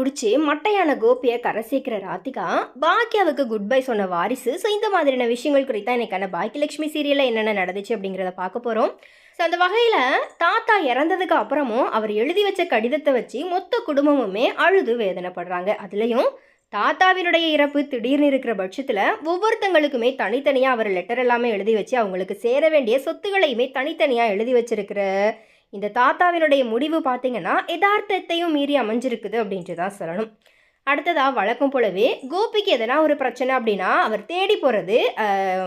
குடிச்சு மட்டையான கோபியை கரை சேர்க்கிற ராதிகா பாக்கியாவுக்கு குட் பை சொன்ன வாரிசு. ஸோ இந்த மாதிரியான விஷயங்கள் குறித்தா இன்னைக்கான பாக்கியலட்சுமி சீரியலில் என்னென்ன நடந்துச்சு அப்படிங்கிறத பார்க்க போகிறோம் ஸோ அந்த வகையில் தாத்தா இறந்ததுக்கு அப்புறமும் அவர் எழுதி வச்ச கடிதத்தை வச்சு மொத்த குடும்பமுமே அழுது வேதனைப்படுறாங்க. அதுலேயும் தாத்தாவினுடைய இறப்பு திடீர்னு இருக்கிற பட்சத்தில் ஒவ்வொருத்தங்களுக்குமே தனித்தனியாக அவர் லெட்டர் எல்லாமே எழுதி வச்சு அவங்களுக்கு சேர வேண்டிய சொத்துக்களையுமே தனித்தனியாக எழுதி வச்சிருக்கிற இந்த தாத்தாவினுடைய முடிவு பார்த்தீங்கன்னா யதார்த்தத்தையும் மீறி அமைஞ்சிருக்குது அப்படின்ட்டு தான் சொல்லணும். அடுத்ததாக வழக்கம் போலவே கோபிக்கு எதனா ஒரு பிரச்சனை அப்படின்னா அவர் தேடி போகிறது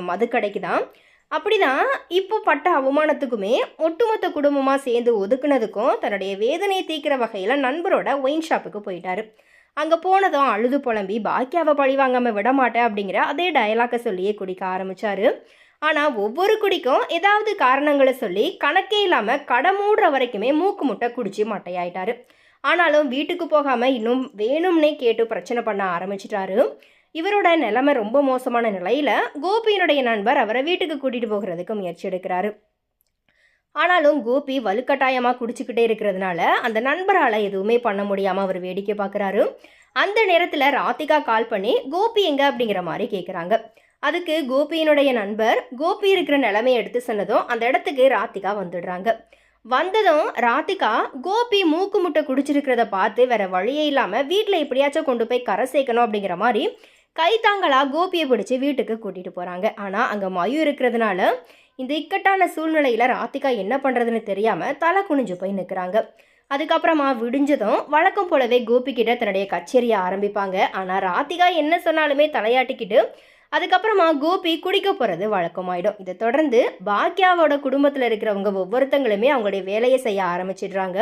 மதுக்கடைக்கு தான். அப்படிதான் இப்போ பட்ட அவமானத்துக்குமே ஒட்டுமொத்த குடும்பமாக சேர்ந்து ஒதுக்குனதுக்கும் தன்னுடைய வேதனையை தீர்க்கிற வகையில் நண்பரோட ஒயின் ஷாப்புக்கு போயிட்டாரு. அங்கே போனதும் அழுது புலம்பி பாக்கியாவை பழி வாங்காமல் விட மாட்டேன் அப்படிங்கிற அதே டயலாக்கை சொல்லியே குடிக்க ஆரம்பித்தார் ஆனால் ஒவ்வொரு குடிக்கும் ஏதாவது காரணங்களை சொல்லி கணக்கே இல்லாமல் கடை மூடுற வரைக்குமே மூக்கு முட்டை குடிச்சு மட்டையாயிட்டாரு. ஆனாலும் வீட்டுக்கு போகாமல் இன்னும் வேணும்னே கேட்டு பிரச்சனை பண்ண ஆரம்பிச்சிட்டாரு. இவரோட நிலைமை ரொம்ப மோசமான நிலையில் கோபியினுடைய நண்பர் அவரை வீட்டுக்கு கூட்டிகிட்டு போகிறதுக்கு முயற்சி எடுக்கிறாரு. ஆனாலும் கோபி வலுக்கட்டாயமாக குடிச்சுக்கிட்டே இருக்கிறதுனால அந்த நண்பரால் எதுவுமே பண்ண முடியாமல் அவர் வேடிக்கை பார்க்குறாரு அந்த நேரத்தில் ராதிகா கால் பண்ணி கோபி எங்க? அப்படிங்கிற மாதிரி கேட்குறாங்க அதுக்கு கோபியினுடைய நண்பர் கோபி இருக்கிற நிலைமையை எடுத்து சொன்னதும் அந்த இடத்துக்கு ராத்திகா வந்துடுறாங்க. வந்ததும் ராதிகா கோபி மூக்கு முட்டை குடிச்சிருக்கிறத பார்த்து வேற வழியே இல்லாமல் வீட்டில் எப்படியாச்சும் கொண்டு போய் கரை சேர்க்கணும் அப்படிங்கிற மாதிரி கைத்தாங்களாக கோபியை பிடிச்சி வீட்டுக்கு கூட்டிகிட்டு போகிறாங்க ஆனால் அங்கே மயு இருக்கிறதுனால இந்த இக்கட்டான சூழ்நிலையில் ராதிகா என்ன பண்ணுறதுன்னு தெரியாமல் தலை குனிஞ்சு போய் நிற்கிறாங்க அதுக்கப்புறமா விடிஞ்சதும் வழக்கம் போலவே கோபிக்கிட்ட தன்னுடைய கச்சேரியை ஆரம்பிப்பாங்க. ஆனால் ராதிகா என்ன சொன்னாலுமே தலையாட்டிக்கிட்டு அதுக்கப்புறமா கோபி குடிக்க போகிறது வழக்கமாயிடும். இதை தொடர்ந்து பாக்யாவோட குடும்பத்தில் இருக்கிறவங்க ஒவ்வொருத்தங்களுமே அவங்களுடைய வேலையை செய்ய ஆரம்பிச்சிடுறாங்க.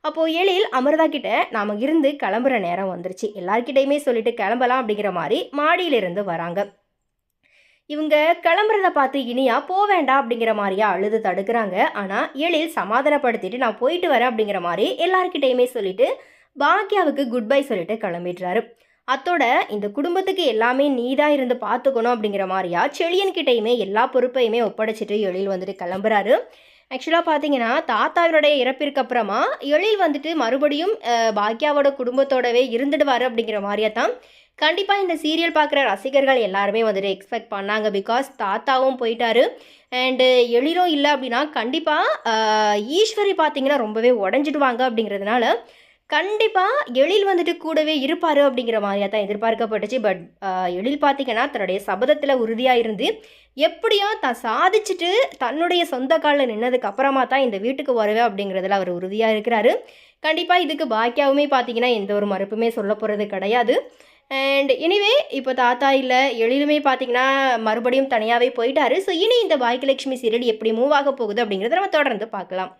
அப்போது எழில் அமிர்தா கிட்ட நாம் இருந்து கிளம்புற நேரம் வந்துருச்சு. எல்லார்கிட்டையுமே சொல்லிட்டு கிளம்பலாம் அப்படிங்கிற மாதிரி மாடியிலிருந்து வராங்க. இவங்க கிளம்புறத பார்த்து இனியா போக வேண்டாம் அப்படிங்கிற மாதிரியா அழுது தடுக்கிறாங்க. ஆனால் எழில் சமாதானப்படுத்திட்டு நான் போயிட்டு வரேன் அப்படிங்கிற மாதிரி எல்லார்கிட்டையுமே சொல்லிட்டு பாக்யாவுக்கு குட் பை சொல்லிட்டு கிளம்பிடுறாரு. அத்தோட இந்த குடும்பத்துக்கு எல்லாமே நீதான் இருந்து பார்த்துக்கணும் அப்படிங்கிற மாதிரியா? செழியன்கிட்டையுமே எல்லா பொறுப்பையுமே ஒப்படைச்சிட்டு எழில் வந்துட்டு கிளம்புறாரு. ஆக்சுவலாக பார்த்தீங்கன்னா தாத்தாவினுடைய இறப்பிற்கு அப்புறமா எழில் வந்துட்டு மறுபடியும் பாக்யாவோட குடும்பத்தோடவே இருந்துடுவார் அப்படிங்கிற மாதிரியா தான். கண்டிப்பாக இந்த சீரியல் பார்க்குற ரசிகர்கள் எல்லாருமே வந்துட்டு எக்ஸ்பெக்ட் பண்ணாங்க. பிகாஸ் தாத்தாவும் போயிட்டாரு. அண்டு எழிலும் இல்லை அப்படின்னா கண்டிப்பாக ஈஸ்வரி பார்த்தீங்கன்னா ரொம்பவே உடஞ்சிடுவாங்க அப்படிங்கிறதுனால கண்டிப்பாக எழில் வந்துட்டு கூடவே இருப்பார் அப்படிங்கிற மாதிரியா தான் எதிர்பார்க்கப்பட்டுச்சு. பட் எழில் பார்த்தீங்கன்னா தன்னுடைய சபதத்தில் உறுதியாக இருந்து எப்படியோ தான் சாதிச்சுட்டு தன்னுடைய சொந்த காலில் நின்னதுக்கு அப்புறமா தான் இந்த வீட்டுக்கு வருவேன் அப்படிங்கிறதுல அவர் உறுதியாக இருக்கிறாரு. கண்டிப்பாக இதுக்கு பாக்கியாவுமே பார்த்தீங்கன்னா எந்த ஒரு மறுப்புமே சொல்ல போகிறது கிடையாது. அண்ட் எனிவே இப்போ தாத்தா இல்லை எழிலுமே பார்த்தீங்கன்னா மறுபடியும் தனியாகவே போயிட்டாரு. ஸோ இனி இந்த பாக்கியலட்சுமி சீரியல் எப்படி மூவ் ஆக போகுது அப்படிங்கிறத நம்ம தொடர்ந்து பார்க்கலாம்.